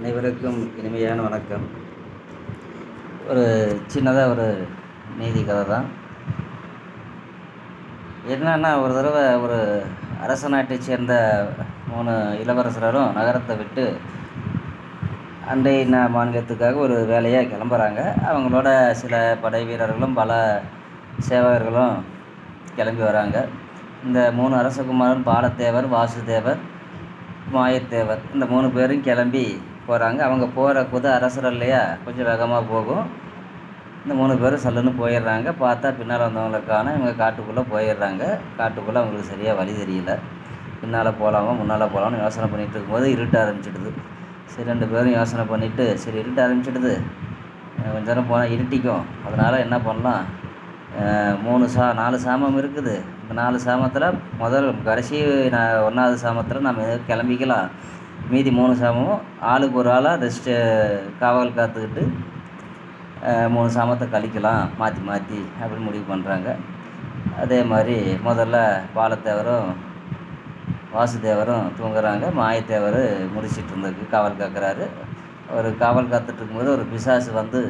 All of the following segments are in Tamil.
அனைவருக்கும் இனிமையான வணக்கம். ஒரு சின்னதாக ஒரு நீதி கதை தான். என்னன்னா ஒரு தடவை ஒரு அரச நாட்டை சேர்ந்த மூணு இளவரசரும் நகரத்தை விட்டு அண்டை நா மாநிலத்துக்காக ஒரு வேலையாக கிளம்புறாங்க. அவங்களோட சில படை வீரர்களும் பல சேவகர்களும் கிளம்பி வராங்க. இந்த மூணு அரசகுமாரன் பாலத்தேவர் வாசுதேவர் மாயத்தேவர் இந்த மூணு பேரும் கிளம்பி போகிறாங்க அவங்க போகிற குத அரசர் இல்லையா? கொஞ்சம் வேகமாக போகும். இந்த மூணு பேரும் சல்லுன்னு போயிடுறாங்க. பார்த்தா பின்னால் வந்தவங்களுக்கான இவங்க காட்டுக்குள்ளே போயிடுறாங்க. காட்டுக்குள்ளே அவங்களுக்கு சரியாக வழி தெரியல. பின்னால் போகலாமா முன்னால் போகலாம்னு யோசனை பண்ணிகிட்டு இருக்கும்போது இருட்ட ஆரம்பிச்சிடுது. சரி ரெண்டு பேரும் யோசனை பண்ணிவிட்டு சரி இருட்ட ஆரம்பிச்சிடுது. கொஞ்ச நேரம் போனால் இருட்டிக்கும். அதனால் என்ன பண்ணலாம்? மூணு சா நாலு சாமம் இருக்குது. இந்த நாலு சாமத்தில் முதல் கடைசி நான் ஒன்றாவது சாமத்தில் நம்ம கிளம்பிக்கலாம். மீதி மூணு சாமமும் ஆளுக்கு ஒரு ஆளாக ரெஸ்ட்டு காவல் காத்துக்கிட்டு மூணு சாமத்தை கழிக்கலாம் மாற்றி மாற்றி அப்படின்னு முடிவு பண்ணுறாங்க அதே மாதிரி முதல்ல பாலத்தேவரும் வாசுதேவரும் தூங்குறாங்க. மாயத்தேவர் முடிச்சிட்டு இருந்ததுக்கு காவல் காக்கிறாரு. அவர் காவல் காத்துட்டு இருக்கும்போது ஒரு பிசாசு வந்து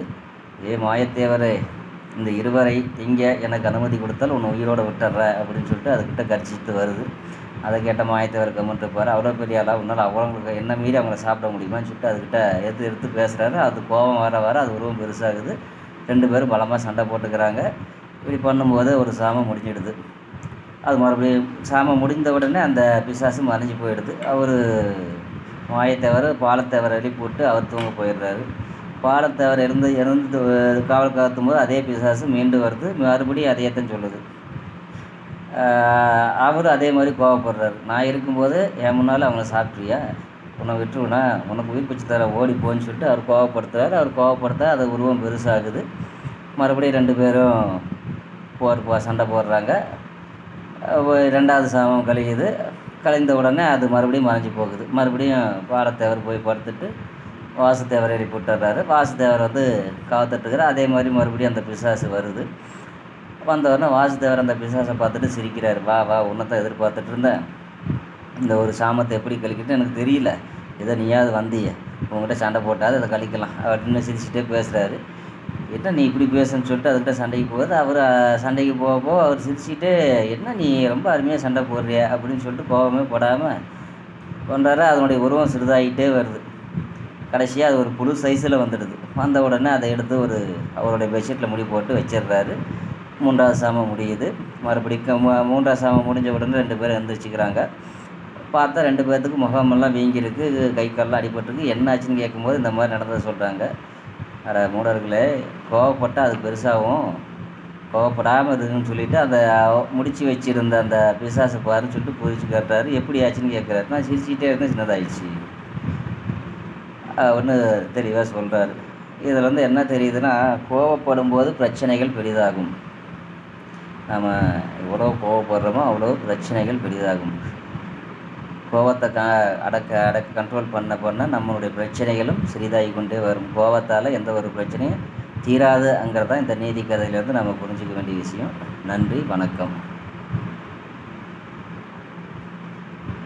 ஏ மாயத்தேவரே இந்த இருவரை இங்கே எனக்கு அனுமதி கொடுத்தால் உன்னை உயிரோடு விட்டுற அப்படின்னு சொல்லிட்டு அதுக்கிட்ட கர்ஜித்து வருது. அதை கேட்ட மாயத்தவர் கம்மிட்டுருப்பார் அவ்வளோ பெரிய ஆளாக உன்னால் அவங்களுக்கு என்ன மீறி அவங்கள சாப்பிட முடியுமான்னு சொல்லிட்டு அதுக்கிட்ட எடுத்து எடுத்து பேசுகிறாரு அது கோபம் வர வர அது உருவம் பெருசாகுது. ரெண்டு பேரும் பலமாக சண்டை போட்டுக்கிறாங்க. இப்படி பண்ணும்போது ஒரு சாமம் முடிஞ்சிடுது. அது மறுபடியும் சாமம் முடிந்த உடனே அந்த பிசாசு மறைஞ்சு போயிடுது. அவர் மாயத்தேவர் பாலத்தவர் அடி போட்டு அவர் தூங்க போயிடுறாரு. பாலத்தேவர் இருந்து இறந்து காவல் காத்தும் போது அதே பிசாசு மீண்டும் வருது. மறுபடியும் அதையே தான் சொல்லுது. அவரும் அதே மாதிரி கோவப்படுறாரு. நான் இருக்கும்போது என் முன்னால் அவங்கள சாப்பிட்றியா உன்னை விட்டுருவனா? உனக்கு உயிர் பிச்சு தர ஓடி போன்னு சொல்லிட்டு அவர் கோவப்படுத்துறாரு. அவர் கோவப்படுத்தா அது உருவம் பெருசாகுது. மறுபடியும் ரெண்டு பேரும் போர் போ சண்டை போடுறாங்க. ரெண்டாவது சாமம் கழியுது. கழிந்த உடனே அது மறுபடியும் மறைஞ்சு போகுது. மறுபடியும் பாலத்தேவர் போய் படுத்துட்டு வாசுதேவர் எழுப்பி விட்டுறாரு வாசுதேவர் வந்து காவத்தட்டுக்கிறார் அதே மாதிரி மறுபடியும் அந்த பிசாசு வருது. வந்தவொடனே வாசுதேவர் அந்த பிசாசை பார்த்துட்டு சிரிக்கிறார். வா வா உன்னதான் எதிர்பார்த்துட்டு இருந்தேன். இந்த ஒரு சாமத்தை எப்படி கழிக்கிட்டு எனக்கு தெரியல. ஏதோ நீயாவது வந்திய. உங்ககிட்ட சண்டை போட்டாது அதை கழிக்கலாம். அப்படின்னு சிரிச்சுட்டே பேசுகிறாரு என்ன நீ இப்படி பேசுன்னு சொல்லிட்டு அதுக்கிட்ட சண்டைக்கு போகுது. அவர் சண்டைக்கு போக போக அவர் சிரிச்சுட்டு என்ன நீ ரொம்ப அருமையாக சண்டை போடுறிய? அப்படின்னு சொல்லிட்டு கோபமே போடாமல் கொண்டாரு. அதனுடைய உருவம் சிறிதாகிட்டே வருது. கடைசியாக அது ஒரு புழு சைஸில் வந்துடுது. வந்த உடனே அதை எடுத்து ஒரு அவருடைய பெட்ஷீட்டில் முடி போட்டு வச்சிடுறாரு. மூன்றாவது சாமம் முடியுது. மறுபடியும் மூன்றாவது சாமம் முடிஞ்ச உடனே ரெண்டு பேரும் எந்திரிச்சிக்கிறாங்க. பார்த்தா ரெண்டு பேர்த்துக்கு முகாமெல்லாம் வீங்கியிருக்கு கை கால்லாம் அடிபட்டிருக்கு. என்ன ஆச்சுன்னு கேட்கும்போது இந்த மாதிரி நடந்ததை சொல்கிறாங்க அட மூடர்களே கோவப்பட்டால் அது பெருசாகும். கோவப்படாமல் இருக்குன்னு சொல்லிவிட்டு அந்த முடிச்சு வச்சிருந்த அந்த பிசாசை பாருன்னு சொல்லிட்டு புரிச்சு கேட்டாரு எப்படி ஆச்சுன்னு கேட்குறாரு. நான் சிரிச்சுக்கிட்டே இருந்தேன் சின்னதாயிடுச்சு. ஒன்று தெளிவாக சொல்கிறாரு இதில் வந்து என்ன தெரியுதுன்னா கோவப்படும் போது பிரச்சனைகள் பெரிதாகும். நம்ம எவ்வளோ கோவப்படுறோமோ அவ்வளோ பிரச்சனைகள் பெரிதாகும். கோவத்தை க அடக்க அடக்க கண்ட்ரோல் பண்ண பண்ண நம்மளுடைய பிரச்சனைகளும் சிறிதாகி கொண்டே வரும். கோவத்தால் எந்த ஒரு பிரச்சனையும் தீராது அங்கிறதான் இந்த நீதி கதையிலேருந்து நம்ம புரிஞ்சிக்க வேண்டிய விஷயம். நன்றி வணக்கம்.